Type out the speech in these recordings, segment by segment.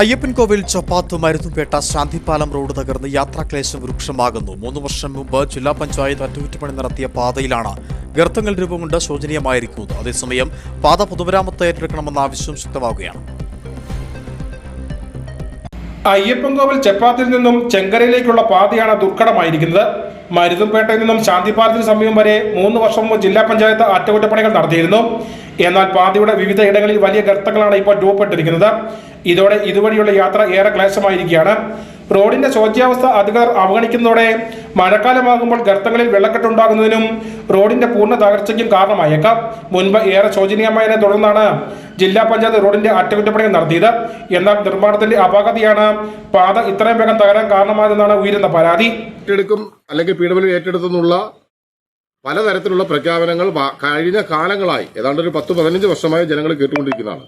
Ayyappancoil ചൊപ്പാത്ത് മരുന്നുപേട്ട ശാന്തിപാലം road തകർന്ന് യാത്രാക്ലേശം രൂക്ഷമാകുന്നു മൂന്ന് വർഷം മുമ്പ് ജില്ലാ പഞ്ചായത്ത് അറ്റകുറ്റപ്പണി നടത്തിയ പാതയിലാണ് ഗർത്തങ്ങൾ രൂപം കൊണ്ട് ശോചനീയമായിരിക്കുന്നത്. അതേസമയം പാത പൊതുമരാമത്ത് ഏറ്റെടുക്കണമെന്ന ആവശ്യം ശക്തമാവുകയാണ്. അയ്യപ്പൻകോവിൽ ചെപ്പാത്തിൽ നിന്നും ചെങ്കരയിലേക്കുള്ള പാതയാണ് ദുർഘടമായിരിക്കുന്നത്. മരുതുംപേട്ടയിൽ നിന്നും ശാന്തിപാലത്തിന് സമീപം വരെ മൂന്ന് വർഷം മുമ്പ് ജില്ലാ പഞ്ചായത്ത് അറ്റകുറ്റപ്പണികൾ നടത്തിയിരുന്നു. എന്നാൽ പാതയുടെ വിവിധ ഇടങ്ങളിൽ വലിയ ഗർത്തങ്ങളാണ് ഇപ്പോൾ രൂപപ്പെട്ടിരിക്കുന്നത്. ഇതോടെ ഇതുവഴിയുള്ള യാത്ര ഏറെ ക്ലേശമായിരിക്കുകയാണ്. റോഡിന്റെ ശോച്യാവസ്ഥ അധികൃതർ അവഗണിക്കുന്നതോടെ മഴക്കാലമാകുമ്പോൾ ഗർത്തങ്ങളിൽ വെള്ളക്കെട്ടുണ്ടാകുന്നതിനും റോഡിന്റെ പൂർണ തകർച്ചയ്ക്കും കാരണമായേക്കാം. മുൻപ് ഏറെ ശോചനീയമായതിനെ തുടർന്നാണ് ജില്ലാ പഞ്ചായത്ത് റോഡിന്റെ അറ്റകുറ്റപ്പണികൾ നടത്തിയത്. എന്നാൽ നിർമ്മാണത്തിന്റെ അപാകതയാണ് പാത ഇത്രയും വേഗം തകരാൻ കാരണമായതെന്നാണ് ഉയരുന്ന പരാതി. ഏറ്റെടുക്കും അല്ലെങ്കിൽ പി ഡബ്ല്യു പലതരത്തിലുള്ള പ്രഖ്യാപനങ്ങൾ കഴിഞ്ഞ കാലങ്ങളായി ഏതാണ്ട് ഒരു പത്ത് പതിനഞ്ച് വർഷമായി ജനങ്ങൾ കേട്ടുകൊണ്ടിരിക്കുന്നതാണ്.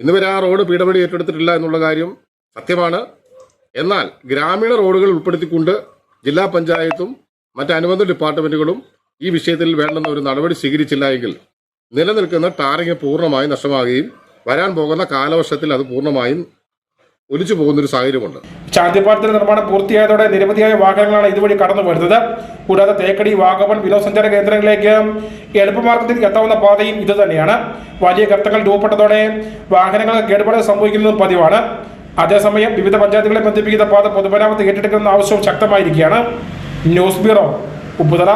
ഇന്ന് വരെ ആ റോഡ് പി ഏറ്റെടുത്തിട്ടില്ല എന്നുള്ള കാര്യം സത്യമാണ്. എന്നാൽ ഗ്രാമീണ റോഡുകൾ ഉൾപ്പെടുത്തിക്കൊണ്ട് ജില്ലാ പഞ്ചായത്തും മറ്റ് അനുബന്ധ ഡിപ്പാർട്ട്മെന്റുകളും ഈ വിഷയത്തിൽ വേണ്ടുന്ന ഒരു നടപടി സ്വീകരിച്ചില്ല എങ്കിൽ നിലനിൽക്കുന്ന ടാറിങ് പൂർണമായും നഷ്ടമാകുകയും വരാൻ പോകുന്ന കാലവർഷത്തിൽ അത് പൂർണമായും ഒലിച്ചു പോകുന്നൊരു സാഹചര്യമുണ്ട്. ചാന്തിപ്പാലത്തിന്റെ നിർമ്മാണം പൂർത്തിയായതോടെ നിരവധിയായ വാഹനങ്ങളാണ് ഇതുവഴി കടന്നു വരുന്നത്. കൂടാതെ തേക്കടി വാഗമൺ വിനോദസഞ്ചാര കേന്ദ്രങ്ങളിലേക്ക് എളുപ്പമാർഗത്തിൽ എത്താവുന്ന പാതയും ഇത് തന്നെയാണ് വലിയ ഗർത്തങ്ങൾ രൂപപ്പെട്ടതോടെ വാഹനങ്ങൾക്ക് കേടുപാട് സംഭവിക്കുന്നതും പതിവാണ്. അതേസമയം വിവിധ പഞ്ചായത്തുകളെ ബന്ധിപ്പിക്കുന്ന പാത പൊതുമരാമത്ത് ഏറ്റെടുക്കുന്ന ആവശ്യവും ശക്തമായിരിക്കുകയാണ്. News bureau Upputhala